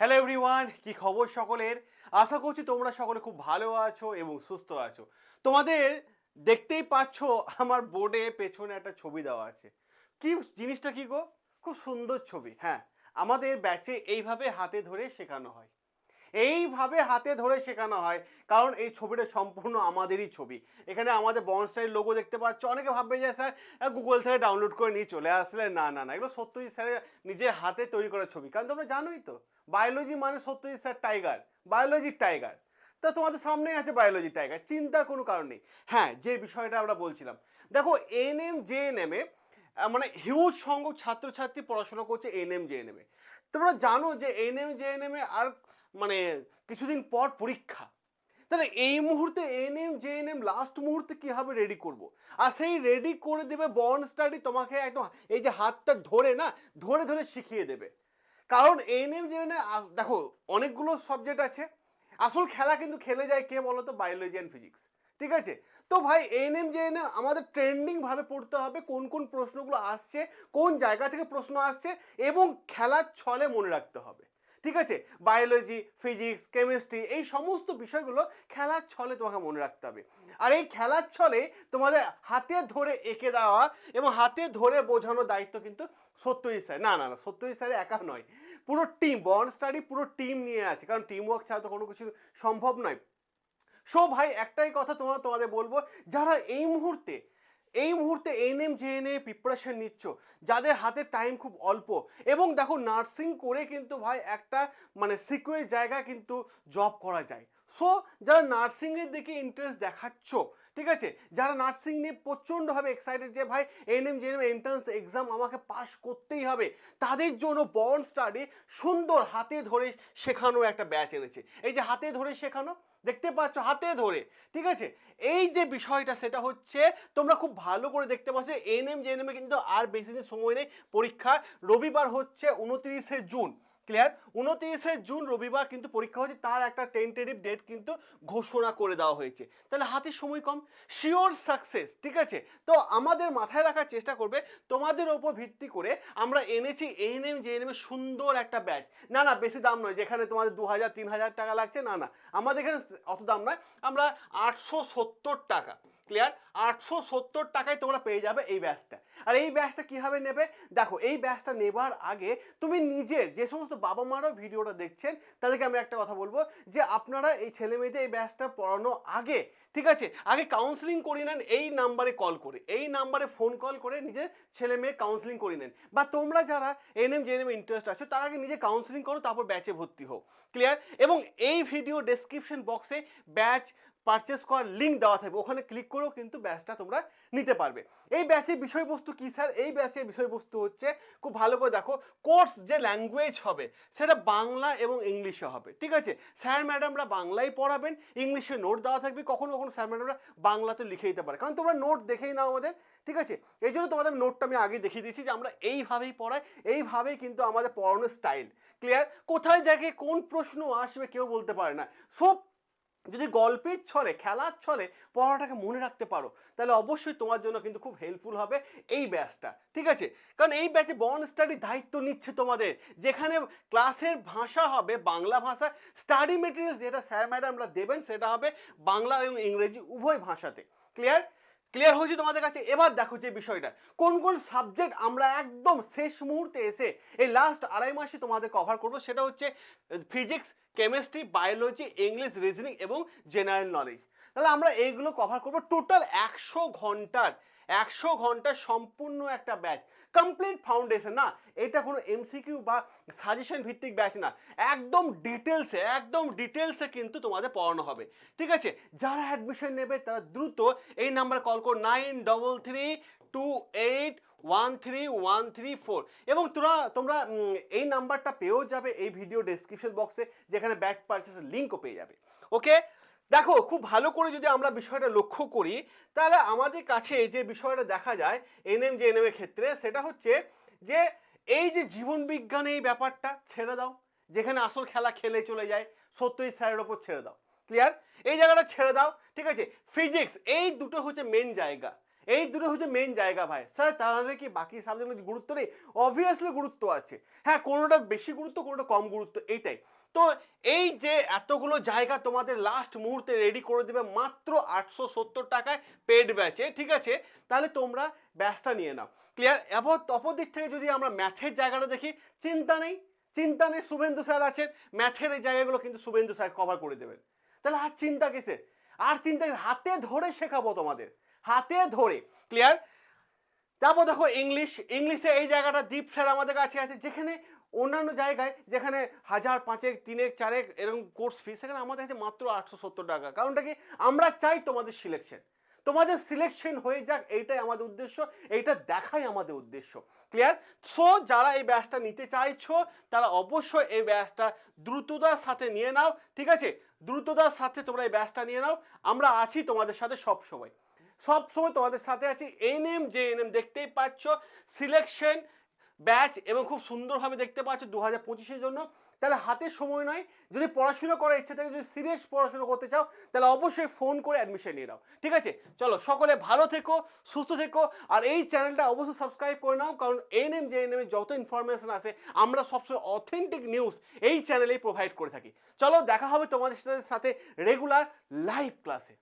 Hello everyone কি খবর সকলের? আশা করছি তোমরা সকলে খুব ভালো আছো এবং সুস্থ আছো। তোমাদের দেখতেই পাচ্ছ আমার বোর্ডে পেছনে একটা ছবি দেওয়া আছে। কি জিনিসটা কি গো? খুব সুন্দর ছবি হ্যাঁ। আমাদের ব্যাচে এইভাবে হাতে ধরে শেখানো হয়। এইভাবে হাতে ধরে শেখানো হয়। কারণ এই ছবিটা সম্পূর্ণ আমাদেরই ছবি। এখানে আমাদের বনস্টাইল লোগো দেখতে পাচ্ছ। অনেকে ভাববে যে, স্যার গুগল থেকে ডাউনলোড করে নিয়ে চলে আসলে? না না না। এগুলো সত্যজিৎ স্যারের নিজের হাতে তৈরি করা ছবি। কারণ তোমরা জানোই তো বায়োলজি মানে সত্যজিৎ স্যার টাইগার বায়োলজির টাইগার তা তোমাদের সামনেই আছে বায়োলজি টাইগার চিন্তার কোনো কারণ নেই। হ্যাঁ যে বিষয়টা আমরা বলছিলাম। দেখো N M J N M এ মানে হিউজ সংখ্যক ছাত্রছাত্রী পড়াশোনা করছে N M J N M তোমরা জানো যে N M J N M আর মানে কিছুদিন পর পরীক্ষা। তাহলে এই মুহূর্তে N M J N M last মুহূর্তে কীভাবে রেডি করব। আর সেই রেডি করে দেবে বন্ড স্টাডি তোমাকে একদম এই যে হাতটা ধরে না, ধরে ধরে শিখিয়ে দেবে। কারণ এন এম জে এন দেখো অনেকগুলো সাবজেক্ট আছে। আসল খেলা কিন্তু খেলে যায় কে বলো তো বায়োলজি অ্যান্ড ফিজিক্স ঠিক আছে? তো ভাই এন এম জে আমাদের ট্রেন্ডিং ভাবে পড়তে হবে, কোন কোন প্রশ্নগুলো আসছে, কোন জায়গা থেকে প্রশ্ন আসছে, এবং খেলার ছলে মনে রাখতে হবে। ঠিক আছে? বায়োলজি ফিজিক্স কেমিস্ট্রি এই সমস্ত বিষয়গুলো খেলার ছলে তোমাকে মনে রাখতে হবে। আর এই খেলার ছলে তোমাদের হাতে ধরে এঁকে দেওয়া এবং হাতে ধরে বোঝানোর দায়িত্ব কিন্তু সত্যজিৎ স্যার। না না না, সত্যজিৎ স্যার একা নয়। পুরো টিম বন্ড স্টাডি পুরো টিম নিয়ে আছে। কারণ টিম ওয়ার্ক ছাড়া তো কোনো কিছু সম্ভব নয়। সো ভাই, একটাই কথা তোমার তোমাদের বলব, যারা এই মুহূর্তে এই মুহূর্তে এন এম জে এন এ প্রিপারেশন নিচ্ছ। যাদের হাতে টাইম খুব অল্প। এবং দেখো নার্সিং করে কিন্তু ভাই একটা মানে সিকিউর জায়গা কিন্তু জব করা যায়। সো যারা নার্সিংয়ের দিকে ইন্টারেস্ট দেখাচ্ছ, ঠিক আছে? যারা নার্সিং নিয়ে প্রচণ্ডভাবে এক্সাইটেড যে, ভাই N M J N entrance exam আমাকে পাশ করতেই হবে। তাদের জন্য বন্ড স্টাডি সুন্দর হাতে ধরে শেখানোর একটা ব্যাচ এনেছে। এই যে হাতে ধরে শেখানো, দেখতে পাচ্ছ, হাতে ধরে, ঠিক আছে? এই যে বিষয়টা, সেটা হচ্ছে তোমরা খুব ভালো করে দেখতে পাচ্ছ এন এম জে এন কিন্তু আর বেশি দিন সময় নেই। পরীক্ষা রবিবার হচ্ছে, উনত্রিশে জুন। ক্লিয়ার উনত্রিশে জুন রবিবার কিন্তু পরীক্ষা হচ্ছে তার একটা টেন্টেটিভ ডেট কিন্তু ঘোষণা করে দেওয়া হয়েছে। তাহলে হাতে সময় কম? শিওর সাকসেস ঠিক আছে? তো আমাদের মাথায় রাখার চেষ্টা করবে, তোমাদের ওপর ভিত্তি করে আমরা এনেছি এন এম জে এন সুন্দর একটা ব্যাচ না না, বেশি দাম নয়, যেখানে তোমাদের দু হাজার তিন হাজার টাকা লাগছে, না না। আমাদের এখানে অত দাম নয়, আমরা আটশো সত্তর টাকা। ক্লিয়ার আটশো সত্তর টাকায় তোমরা পেয়ে যাবে এই ব্যাচটা। আর এই ব্যাচটা কীভাবে নেবে? দেখো, এই ব্যাচটা নেবার আগে তুমি নিজের যে সমস্ত বাবা মারাও ভিডিওটা দেখছেন, তাদেরকে আমি একটা কথা বলব যে আপনারা এই ছেলে মেয়েদের এই ব্যাচটা পড়ানো আগে, ঠিক আছে? আগে কাউন্সিলিং করিয়ে নেন, এই নাম্বারে কল করে, এই নাম্বারে ফোন কল করে নিজের ছেলে মেয়ে কাউন্সিলিং করিয়ে নেন। বা তোমরা যারা এনএম জেএনএম ইন্টারেস্ট আছে, তারা আগে নিজে কাউন্সিলিং করো, তারপর ব্যাচে ভর্তি হোক ক্লিয়ার এবং এই ভিডিও ডেসক্রিপশন বক্সে ব্যাচ পারচেস করার লিঙ্ক দেওয়া থাকবে। ওখানে ক্লিক করেও কিন্তু ব্যাচটা তোমরা নিতে পারবে। এই ব্যাচের বিষয়বস্তু কী স্যার এই ব্যাচের বিষয়বস্তু হচ্ছে, খুব ভালো করে দেখো কোর্স যে ল্যাঙ্গুয়েজ হবে, সেটা বাংলা এবং ইংলিশে হবে, ঠিক আছে? স্যার ম্যাডামরা বাংলায় পড়াবেন, ইংলিশে নোট দেওয়া থাকবে, কখনো কখনো স্যার ম্যাডামরা বাংলাতে লিখে দিতে পারে। কারণ তোমরা নোট দেখেই নাও আমাদের, ঠিক আছে? এই জন্য তোমাদের নোটটা আমি আগে দেখিয়ে দিয়েছি যে আমরা এইভাবেই পড়াই, এইভাবেই কিন্তু আমাদের পড়ানোর স্টাইল ক্লিয়ার কোথায় দেখে কোন প্রশ্ন আসবে কেউ বলতে পারে না। সব যদি গল্পের ছলে, খেলার ছলে পড়াটাকে মনে রাখতে পারো, তাহলে অবশ্যই তোমার জন্য কিন্তু খুব হেল্পফুল হবে এই ব্যাচটা ঠিক আছে? কারণ এই ব্যাচে বন স্টাডি দায়িত্ব নিচ্ছে তোমাদের, যেখানে ক্লাসের ভাষা হবে বাংলা ভাষা স্টাডি মেটেরিয়ালস যেটা স্যার ম্যাডামরা দেবেন সেটা হবে বাংলা এবং ইংরেজি উভয় ভাষাতে ক্লিয়ার ক্লিয়ার হয়েছে তোমাদের কাছে? এবার দেখো যে বিষয়টা। কোন কোন সাবজেক্ট আমরা একদম শেষ মুহূর্তে এসে এই লাস্ট আড়াই মাসে তোমাদের কভার করব সেটা হচ্ছে physics chemistry biology English reasoning এবং জেনারেল নলেজ তাহলে আমরা এইগুলো কভার করব টোটাল একশো ঘণ্টার। একশো ঘণ্টা সম্পূর্ণ একটা ব্যাচ কমপ্লিট ফাউন্ডেশন না, এটা কোনো এমসিকিউ বা সাজেশন ভিত্তিক ব্যাচ না। একদম ডিটেলসে একদম ডিটেলসে কিন্তু তোমাদের পড়ানো হবে। ঠিক আছে? যারা অ্যাডমিশন নেবে, তারা দ্রুত এই নাম্বারে কল করো nine double three two eight one three one three four এবং তোরা, তোমরা এই নাম্বারটা পেয়েও যাবে, এই ভিডিও ডেসক্রিপশন বক্সে যেখানে ব্যাচ পারচেসের লিঙ্কও পেয়ে যাবে। ওকে দেখো, খুব ভালো করে যদি আমরা বিষয়টা লক্ষ্য করি, তাহলে আমাদের কাছে যে বিষয়টা দেখা যায় এনএম যে এর ক্ষেত্রে, সেটা হচ্ছে যে এই যে জীবন বিজ্ঞানে এই ব্যাপারটা, ছেড়ে দাও। যেখানে আসল খেলা খেলে চলে যায় সত্যই স্যারের ওপর ছেড়ে দাও। ক্লিয়ার এই জায়গাটা ছেড়ে দাও, ঠিক আছে? ফিজিক্স এই দুটো হচ্ছে মেন জায়গা। এই দুটো হচ্ছে মেন জায়গা ভাই। স্যার, তাহলে কি বাকি সাবজেক্টগুলো গুরুত্ব নেই? অবভিয়াসলি গুরুত্ব আছে। হ্যাঁ কোনোটা বেশি গুরুত্ব, কোনোটা কম গুরুত্ব এইটাই তো এই যে এতগুলো জায়গা তোমাদের লাস্ট মুহূর্তে রেডি করে দেবে মাত্র আটশো সত্তর টাকায় পেড ব্যাচে ঠিক আছে? তাহলে তোমরা ব্যাচটা নিয়ে নাও। ক্লিয়ার এবার অপর দিক থেকে যদি আমরা ম্যাথের জায়গাটা দেখি, চিন্তা নেই। চিন্তা নেই, শুভেন্দু স্যার আছেন। ম্যাথের এই জায়গাগুলো কিন্তু শুভেন্দু স্যার কভার করে দেবেন। তাহলে আর চিন্তা কিসে আর চিন্তা হাতে ধরে শেখাবো তোমাদের, হাতে ধরে ক্লিয়ার তারপর দেখো ইংলিশ ইংলিশে এই জায়গাটা দ্বীপ স্যার আমাদের কাছে আছে, যেখানে অন্যান্য জায়গায়, যেখানে হাজার পাঁচেক, তিনেক, চারেক এরকম কোর্স ফি সেখানে আমাদের কাছে মাত্র আটশো সত্তর টাকা। কারণটা কি? আমরা চাই তোমাদের সিলেকশন তোমাদের সিলেকশন হয়ে যাক, এইটাই আমাদের উদ্দেশ্য, এইটা দেখাই আমাদের উদ্দেশ্য। ক্লিয়ার সো যারা এই ব্যাচটা নিতে চাইছো, তারা অবশ্যই এই ব্যাচটা দ্রুততার সাথে নিয়ে নাও, ঠিক আছে? দ্রুততার সাথে তোমরা এই ব্যাচটা নিয়ে নাও, আমরা আছি তোমাদের সাথে সব সময়। সব সময় তোমাদের সাথে আছি এনএম যে এনএম দেখতেই পাচ্ছ সিলেকশন ব্যাচ এবং খুব সুন্দরভাবে দেখতে পাচ্ছ দু হাজার পঁচিশের জন্য। তাহলে হাতে সময় নয়, যদি পড়াশুনো করার ইচ্ছা থাকে, যদি সিরিয়াস পড়াশুনো করতে চাও, তাহলে অবশ্যই ফোন করে অ্যাডমিশন নিয়ে নাও। ঠিক আছে? চলো, সকলে ভালো থেকো, সুস্থ থেকো, আর এই চ্যানেলটা অবশ্যই সাবস্ক্রাইব করে নাও, কারণ এনএম যে এনএম যত ইনফরমেশন আছে, আমরা সবসময় অথেন্টিক নিউজ এই চ্যানেলেই প্রোভাইড করে থাকি। চলো, দেখা হবে তোমাদের সাথে রেগুলার লাইভ ক্লাসে